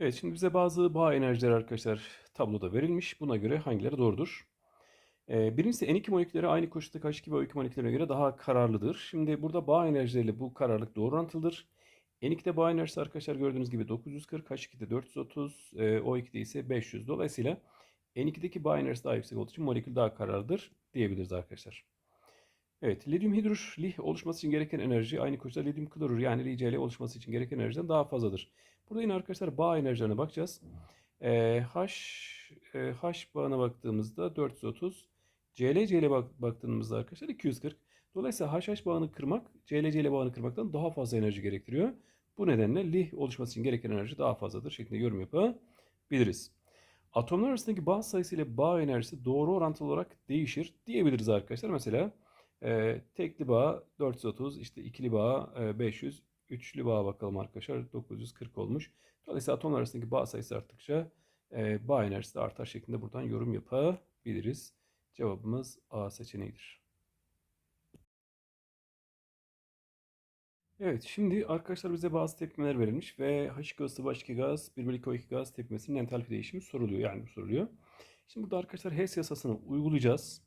Evet, şimdi bize bazı bağ enerjileri arkadaşlar tabloda verilmiş. Buna göre hangileri doğrudur? Ee, birincisi N2 molekülleri aynı koşulda H2 ve O2 moleküllerine göre daha kararlıdır. Şimdi burada bağ enerjileriyle bu kararlılık doğru orantılıdır. N2'de bağ enerjisi arkadaşlar gördüğünüz gibi 940, H2'de 430, e, O2'de ise 500. Dolayısıyla N2'deki bağ enerjisi daha yüksek olduğu için molekül daha kararlıdır diyebiliriz arkadaşlar. Evet, lityum hidrür lih oluşması için gereken enerji aynı koşulda lityum klorür yani LiCl oluşması için gereken enerjiden daha fazladır. Burada yine arkadaşlar bağ enerjilerine bakacağız. Ee, H, e, H bağına baktığımızda 430, Cl Cl bak, baktığımızda arkadaşlar 240. Dolayısıyla HH bağını kırmak Cl Cl bağını kırmaktan daha fazla enerji gerektiriyor. Bu nedenle lih oluşması için gereken enerji daha fazladır şeklinde yorum yapabiliriz. Atomlar arasındaki bağ sayısı ile bağ enerjisi doğru orantılı olarak değişir diyebiliriz arkadaşlar. Mesela e, tekli bağ 430, işte ikili bağ e, 500, üçlü bağ bakalım arkadaşlar 940 olmuş. Dolayısıyla atomlar arasındaki bağ sayısı arttıkça e, bağ enerjisi de artar şeklinde buradan yorum yapabiliriz. Cevabımız A seçeneğidir. Evet şimdi arkadaşlar bize bazı tepkimeler verilmiş ve H2O sıvı H2 gaz 1 bölü 2 O2 gaz tepkimesinin entalpi değişimi soruluyor. Yani soruluyor. Şimdi burada arkadaşlar Hess yasasını uygulayacağız.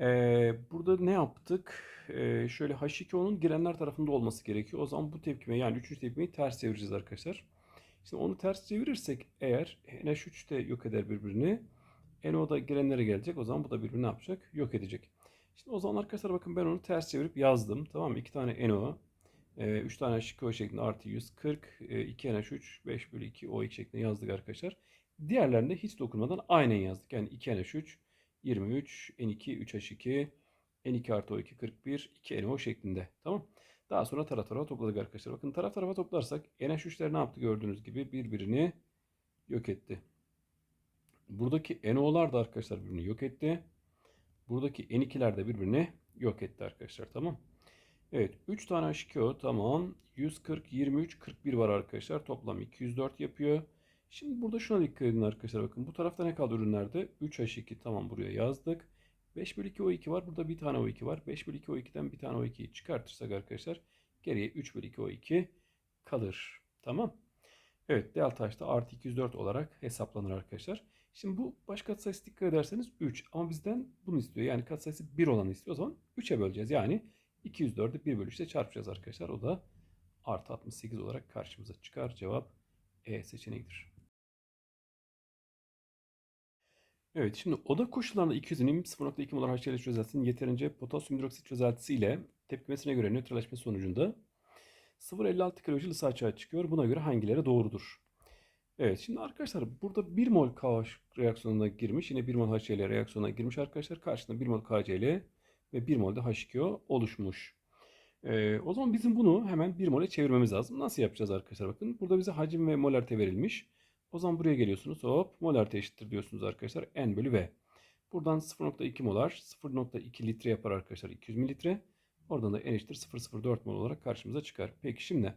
Ee, burada ne yaptık? Şöyle H2O'nun girenler tarafında olması gerekiyor. O zaman bu tepkime yani üçüncü tepkimeyi ters çevireceğiz arkadaşlar. Şimdi onu ters çevirirsek eğer NH3 de yok eder birbirini. NO da girenlere gelecek. O zaman bu da birbirini yapacak? Yok edecek. Şimdi o zaman arkadaşlar bakın ben onu ters çevirip yazdım. Tamam mı? 2 tane NO, 3 tane H2O şeklinde artı 140, 2 NH3, 5 bölü 2 O2 şeklinde yazdık arkadaşlar. Diğerlerinde hiç dokunmadan aynen yazdık. Yani 2 NH3, 23, N2, 3H2, N2 artı O2, 41, 2 NO şeklinde. Tamam. Daha sonra taraf tarafa topladık arkadaşlar. Bakın taraf tarafa toplarsak NH3'ler ne yaptı gördüğünüz gibi birbirini yok etti. Buradaki NO'lar da arkadaşlar birbirini yok etti. Buradaki N2'ler de birbirini yok etti arkadaşlar. Tamam. Evet 3 tane H2O tamam. 140, 23, 41 var arkadaşlar. Toplam 204 yapıyor. Şimdi burada şuna dikkat edin arkadaşlar. Bakın bu tarafta ne kaldı ürünlerde? 3H2 tamam buraya yazdık. 5 bölü 2 O2 var. Burada bir tane O2 var. 5 bölü 2 O2'den bir tane O2'yi çıkartırsak arkadaşlar geriye 3 bölü 2 O2 kalır. Tamam. Evet delta H da artı 204 olarak hesaplanır arkadaşlar. Şimdi bu baş katsayısı dikkat ederseniz 3 ama bizden bunu istiyor. Yani katsayısı 1 olanı istiyor. O zaman 3'e böleceğiz. Yani 204'ü 1 bölü 3'te çarpacağız arkadaşlar. O da artı 68 olarak karşımıza çıkar. Cevap E seçeneğidir. Evet şimdi oda koşullarında 200'ün 0.2 molar HCl çözeltisinin yeterince potasyum hidroksit çözeltisi ile tepkimesine göre nötrleşme sonucunda 0.56 kilojül ısı açığa çıkıyor. Buna göre hangileri doğrudur? Evet şimdi arkadaşlar burada 1 mol KH reaksiyonuna girmiş. Yine 1 mol HCl reaksiyonuna girmiş arkadaşlar. Karşısında 1 mol KCl ve 1 mol de H2O oluşmuş. Ee, o zaman bizim bunu hemen 1 mole çevirmemiz lazım. Nasıl yapacağız arkadaşlar? Bakın burada bize hacim ve molarite verilmiş. O zaman buraya geliyorsunuz. Hop molarite eşittir diyorsunuz arkadaşlar. N bölü V. Buradan 0.2 molar 0.2 litre yapar arkadaşlar 200 mililitre. Oradan da N eşittir 0.04 mol olarak karşımıza çıkar. Peki şimdi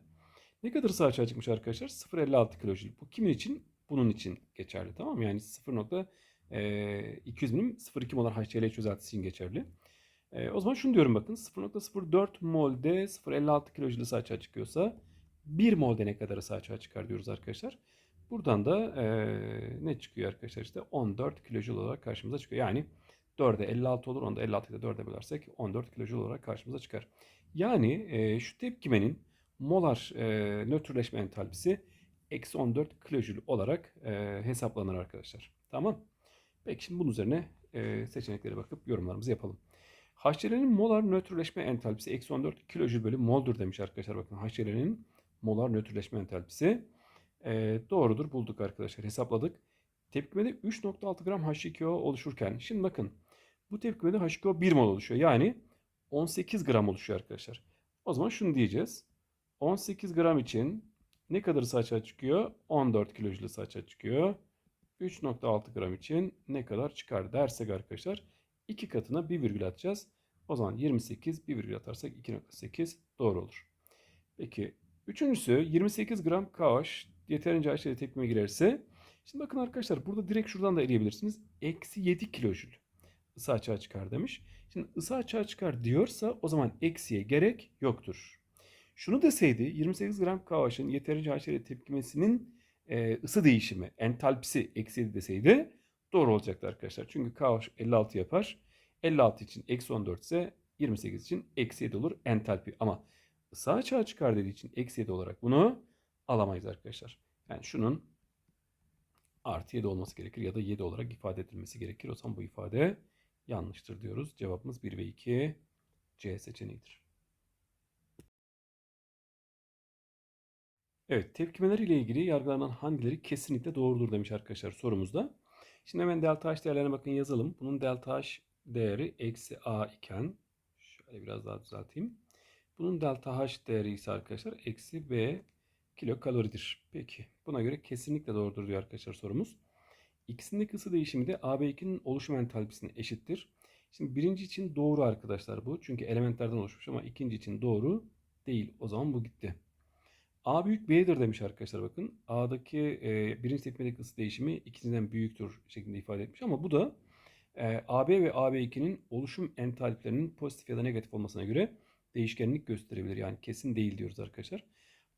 ne kadar ısı açığa çıkmış arkadaşlar? 0.56 kilojül. Bu kimin için? Bunun için geçerli. Tamam mı? Yani 0.200 milim 0.2 molar HCl çözeltisi için geçerli. E, o zaman şunu diyorum bakın 0.04 molde 0.56 kilojül ısı açığa çıkıyorsa 1 molde ne kadar ısı açığa çıkar diyoruz arkadaşlar. Buradan da e, ne çıkıyor arkadaşlar işte 14 kilojül olarak karşımıza çıkıyor. Yani 4'e 56 olur. Onu da 56'yı da 4'e bölersek 14 kilojül olarak karşımıza çıkar. Yani e, şu tepkimenin molar e, nötrleşme entalpisi eksi 14 kilojül olarak e, hesaplanır arkadaşlar. Tamam. Peki şimdi bunun üzerine e, seçeneklere bakıp yorumlarımızı yapalım. HCl'nin molar nötrleşme entalpisi eksi 14 kilojül bölü moldur demiş arkadaşlar. Bakın HCl'nin molar nötrleşme entalpisi e, doğrudur bulduk arkadaşlar hesapladık. Tepkimede 3.6 gram H2O oluşurken şimdi bakın bu tepkimede H2O 1 mol oluşuyor. Yani 18 gram oluşuyor arkadaşlar. O zaman şunu diyeceğiz. 18 gram için ne kadar ısı açığa çıkıyor? 14 kilojül ısı açığa çıkıyor. 3.6 gram için ne kadar çıkar dersek arkadaşlar 2 katına 1 virgül atacağız. O zaman 28 1 virgül atarsak 2.8 doğru olur. Peki üçüncüsü 28 gram KH yeterince HCl tepkime girerse şimdi bakın arkadaşlar burada direkt şuradan da eleyebilirsiniz. Eksi 7 kilojül ısı açığa çıkar demiş. Şimdi ısı açığa çıkar diyorsa o zaman eksiye gerek yoktur. Şunu deseydi 28 gram KH'ın yeterince HCl tepkimesinin e, ısı değişimi, entalpisi eksi 7 deseydi doğru olacaktı arkadaşlar. Çünkü K 56 yapar. 56 için eksi 14 ise 28 için eksi 7 olur entalpi. Ama ısı açığa çıkar dediği için eksi 7 olarak bunu alamayız arkadaşlar. Yani şunun artı 7 olması gerekir ya da 7 olarak ifade edilmesi gerekir. O zaman bu ifade yanlıştır diyoruz. Cevabımız 1 ve 2 C seçeneğidir. Evet, tepkimeler ile ilgili yargılanan hangileri kesinlikle doğrudur demiş arkadaşlar sorumuzda. Şimdi hemen delta H değerlerine bakın yazalım. Bunun delta H değeri eksi A iken, şöyle biraz daha düzelteyim. Bunun delta H değeri ise arkadaşlar eksi B kilokaloridir. Peki, buna göre kesinlikle doğrudur diyor arkadaşlar sorumuz. İkisindeki ısı değişimi de AB2'nin oluşum entalpisine eşittir. Şimdi birinci için doğru arkadaşlar bu. Çünkü elementlerden oluşmuş ama ikinci için doğru değil. O zaman bu gitti. A büyük B'dir demiş arkadaşlar bakın. A'daki e, birinci tepkimedeki ısı değişimi ikinciden büyüktür şeklinde ifade etmiş. Ama bu da e, AB ve AB2'nin oluşum entalpilerinin pozitif ya da negatif olmasına göre değişkenlik gösterebilir. Yani kesin değil diyoruz arkadaşlar.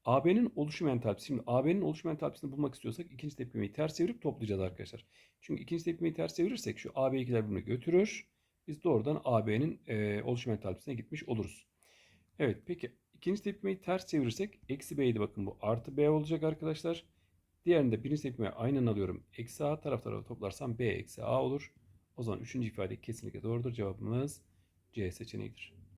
AB'nin oluşum entalpisi. Şimdi AB'nin oluşum entalpisini bulmak istiyorsak ikinci tepkimeyi ters çevirip toplayacağız arkadaşlar. Çünkü ikinci tepkimeyi ters çevirirsek şu AB2'ler birbirini götürür. Biz doğrudan AB'nin e, oluşum entalpisine gitmiş oluruz. Evet peki ikinci tepkimeyi ters çevirirsek eksi B'ydi bakın bu artı B olacak arkadaşlar. Diğerinde birinci tepkimeyi aynen alıyorum. Eksi A taraf tarafa toplarsam B eksi A olur. O zaman üçüncü ifade kesinlikle doğrudur. Cevabımız C seçeneğidir.